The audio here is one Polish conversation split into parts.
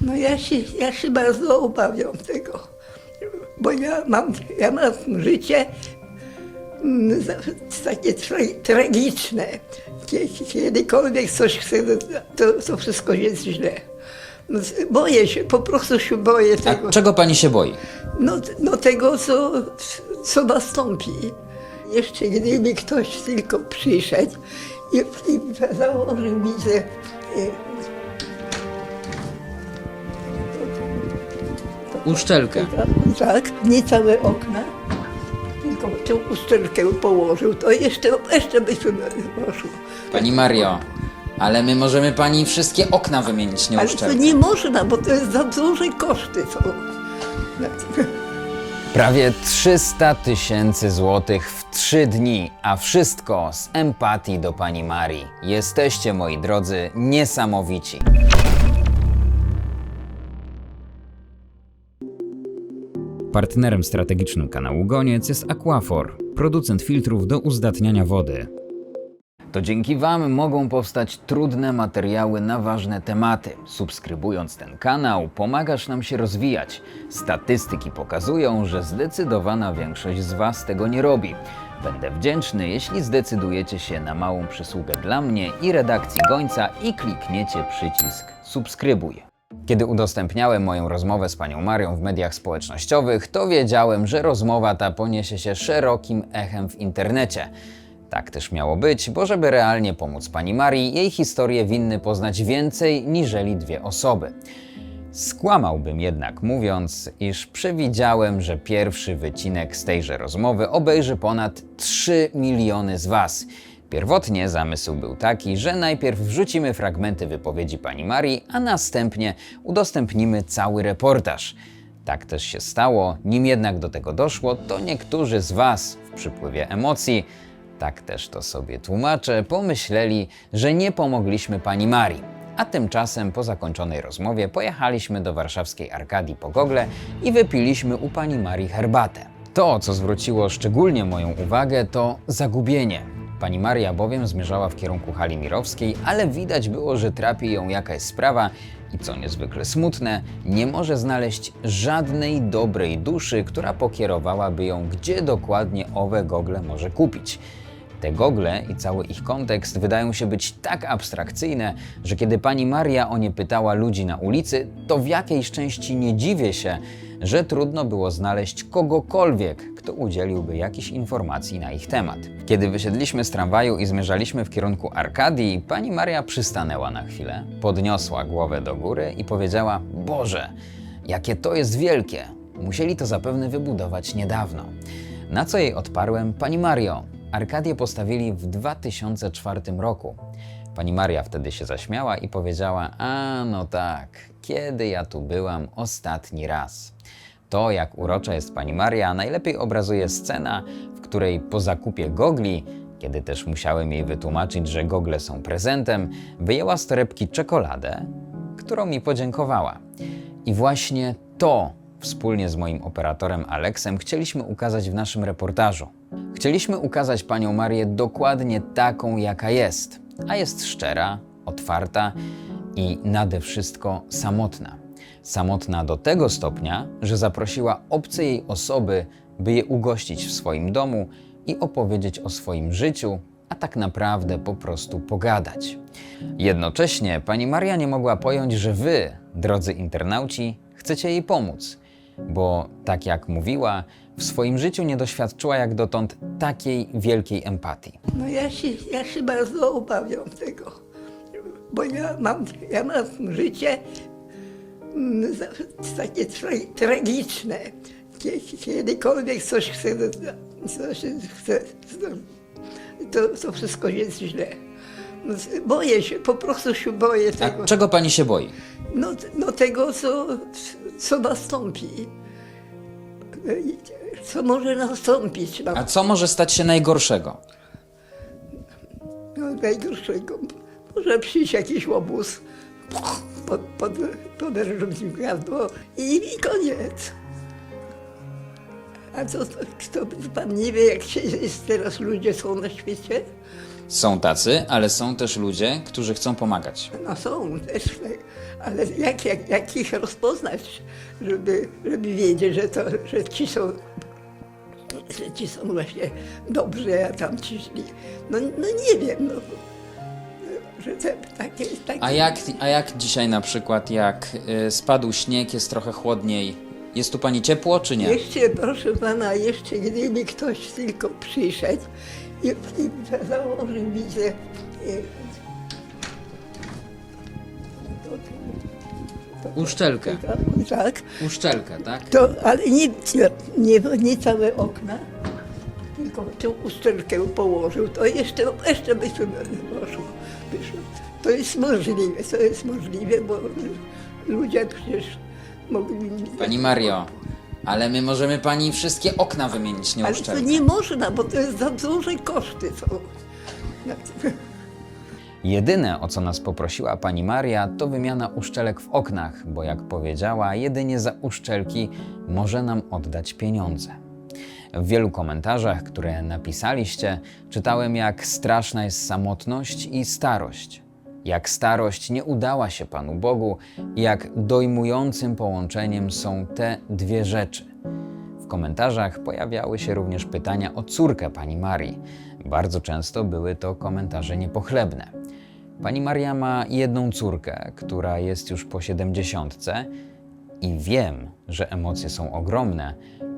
No ja się, ja się bardzo obawiam tego, bo ja mam, ja mam życie mm, takie tra, tragiczne. Kie- Kiedykolwiek coś chcę, to, to wszystko jest źle. No, boję się, po prostu się boję tego. A czego pani się boi? No, no tego, co, co nastąpi. Jeszcze gdyby ktoś tylko przyszedł i, i założył mi, że Uszczelkę. tak, nie całe okna, tylko tą uszczelkę położył, to jeszcze, jeszcze by się poszło. Pani Mario, ale my możemy pani wszystkie okna wymienić, nie Ale to uszczelkę. nie można, bo to jest za duże koszty są. Prawie 300 tysięcy złotych w trzy dni, a wszystko z empatii do pani Marii. Jesteście, moi drodzy, niesamowici. Partnerem strategicznym kanału Goniec jest Aquafor, producent filtrów do uzdatniania wody. To dzięki Wam mogą powstać trudne materiały na ważne tematy. Subskrybując ten kanał, pomagasz nam się rozwijać. Statystyki pokazują, że zdecydowana większość z Was tego nie robi. Będę wdzięczny, jeśli zdecydujecie się na małą przysługę dla mnie i redakcji Gońca i klikniecie przycisk subskrybuj. Kiedy udostępniałem moją rozmowę z panią Marią w mediach społecznościowych, to wiedziałem, że rozmowa ta poniesie się szerokim echem w internecie. Tak też miało być, bo żeby realnie pomóc pani Marii, jej historię winny poznać więcej niżeli dwie osoby. Skłamałbym jednak mówiąc, iż przewidziałem, że pierwszy wycinek z tejże rozmowy obejrzy ponad 3 miliony z Was. Pierwotnie zamysł był taki, że najpierw wrzucimy fragmenty wypowiedzi pani Marii, a następnie udostępnimy cały reportaż. Tak też się stało, nim jednak do tego doszło, to niektórzy z Was w przypływie emocji, tak też to sobie tłumaczę, pomyśleli, że nie pomogliśmy pani Marii. A tymczasem po zakończonej rozmowie pojechaliśmy do warszawskiej Arkadii po gogle i wypiliśmy u pani Marii herbatę. To, co zwróciło szczególnie moją uwagę, to zagubienie. Pani Maria bowiem zmierzała w kierunku hali mirowskiej, ale widać było, że trapi ją jakaś sprawa i co niezwykle smutne, nie może znaleźć żadnej dobrej duszy, która pokierowałaby ją, gdzie dokładnie owe gogle może kupić. Te gogle i cały ich kontekst wydają się być tak abstrakcyjne, że kiedy pani Maria o nie pytała ludzi na ulicy, to w jakiejś części nie dziwię się, że trudno było znaleźć kogokolwiek, kto udzieliłby jakichś informacji na ich temat. Kiedy wysiedliśmy z tramwaju i zmierzaliśmy w kierunku Arkadii, pani Maria przystanęła na chwilę, podniosła głowę do góry i powiedziała: Boże, jakie to jest wielkie! Musieli to zapewne wybudować niedawno. Na co jej odparłem: Pani Mario, Arkadię postawili w 2004 roku. Pani Maria wtedy się zaśmiała i powiedziała: A, no tak, kiedy ja tu byłam ostatni raz. To, jak urocza jest pani Maria, najlepiej obrazuje scena, w której po zakupie gogli, kiedy też musiałem jej wytłumaczyć, że gogle są prezentem, wyjęła z torebki czekoladę, którą mi podziękowała. I właśnie to wspólnie z moim operatorem Aleksem chcieliśmy ukazać w naszym reportażu. Chcieliśmy ukazać panią Marię dokładnie taką, jaka jest, a jest szczera, otwarta i nade wszystko samotna. Samotna do tego stopnia, że zaprosiła obce jej osoby, by je ugościć w swoim domu i opowiedzieć o swoim życiu, a tak naprawdę po prostu pogadać. Jednocześnie pani Maria nie mogła pojąć, że wy, drodzy internauci, chcecie jej pomóc, bo tak jak mówiła, w swoim życiu nie doświadczyła jak dotąd takiej wielkiej empatii. No ja się, ja się bardzo obawiam tego, bo ja mam, ja mam życie mm, takie tra, tragiczne. Kie- Kiedykolwiek coś chcę, coś chcę, to, to wszystko jest źle. Boję się, po prostu się boję tego. A czego pani się boi? No, no tego, co, co nastąpi. Co może nastąpić. A co może stać się najgorszego? No, najgorszego. Może przyjść jakiś łobuz, pod, pod, poderżnąć im gardło i, i koniec. A co, to, kto, pan nie wie, jak się jest teraz ludzie są na świecie? Są tacy, ale są też ludzie, którzy chcą pomagać. No są też, ale jak, jak, jak ich rozpoznać, żeby, żeby wiedzieć, że, to, że ci są że ci są właśnie dobrzy, a tam ci źli. No, no nie wiem, no. Że te, takie, takie... A jak, a jak dzisiaj na przykład, jak y, spadł śnieg, jest trochę chłodniej, jest tu pani ciepło czy nie? Jeszcze, proszę pana, jeszcze gdyby ktoś tylko przyszedł i, i założył mi, e, Uszczelkę. tak, Uszczelkę, tak? to, ale nie, nie, nie całe okna, tylko tę uszczelkę położył, to jeszcze, jeszcze by się poszło. To jest możliwe, to jest możliwe, bo ludzie przecież mogli... Pani Mario, ale my możemy pani wszystkie okna wymienić, nie Ale to nie można, bo to jest za duże koszty są. Jedyne, o co nas poprosiła pani Maria, to wymiana uszczelek w oknach, bo jak powiedziała, jedynie za uszczelki może nam oddać pieniądze. W wielu komentarzach, które napisaliście, czytałem, jak straszna jest samotność i starość. Jak starość nie udała się Panu Bogu jak dojmującym połączeniem są te dwie rzeczy. W komentarzach pojawiały się również pytania o córkę pani Marii. Bardzo często były to komentarze niepochlebne. Pani Maria ma jedną córkę, która jest już po siedemdziesiątce i wiem, że emocje są ogromne.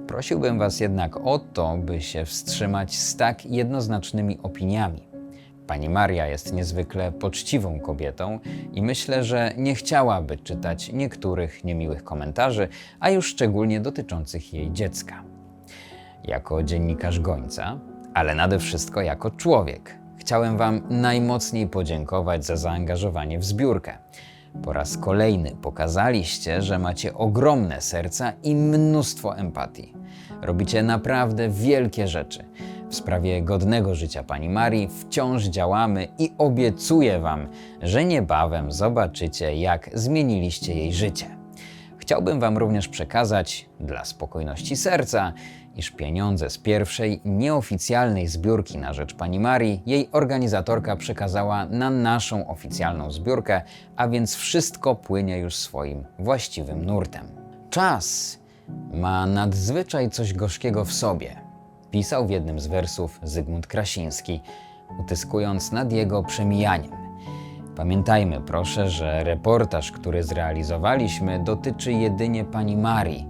Prosiłbym Was jednak o to, by się wstrzymać z tak jednoznacznymi opiniami. Pani Maria jest niezwykle poczciwą kobietą i myślę, że nie chciałaby czytać niektórych niemiłych komentarzy, a już szczególnie dotyczących jej dziecka. Jako dziennikarz gońca, ale nade wszystko jako człowiek, chciałem Wam najmocniej podziękować za zaangażowanie w zbiórkę. Po raz kolejny pokazaliście, że macie ogromne serca i mnóstwo empatii. Robicie naprawdę wielkie rzeczy. W sprawie godnego życia pani Marii wciąż działamy i obiecuję Wam, że niebawem zobaczycie, jak zmieniliście jej życie. Chciałbym Wam również przekazać, dla spokojności serca, iż pieniądze z pierwszej nieoficjalnej zbiórki na rzecz pani Marii jej organizatorka przekazała na naszą oficjalną zbiórkę, a więc wszystko płynie już swoim właściwym nurtem. Czas ma nadzwyczaj coś gorzkiego w sobie, pisał w jednym z wersów Zygmunt Krasiński, utyskując nad jego przemijaniem. Pamiętajmy proszę, że reportaż, który zrealizowaliśmy, dotyczy jedynie pani Marii.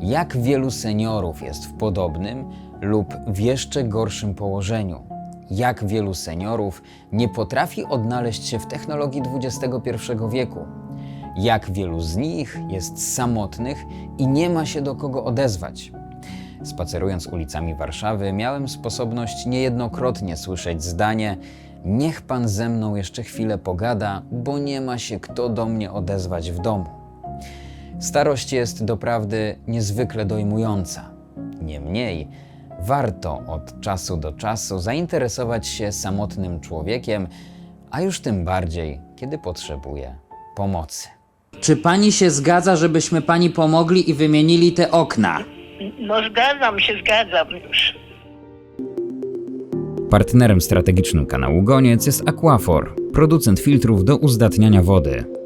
Jak wielu seniorów jest w podobnym lub w jeszcze gorszym położeniu? Jak wielu seniorów nie potrafi odnaleźć się w technologii XXI wieku? Jak wielu z nich jest samotnych i nie ma się do kogo odezwać? Spacerując ulicami Warszawy, miałem sposobność niejednokrotnie słyszeć zdanie: Niech pan ze mną jeszcze chwilę pogada, bo nie ma się kto do mnie odezwać w domu. Starość jest doprawdy niezwykle dojmująca. Niemniej, warto od czasu do czasu zainteresować się samotnym człowiekiem, a już tym bardziej, kiedy potrzebuje pomocy. Czy pani się zgadza, żebyśmy pani pomogli i wymienili te okna? No zgadzam się, zgadzam już. Partnerem strategicznym kanału Goniec jest Aquafor, producent filtrów do uzdatniania wody.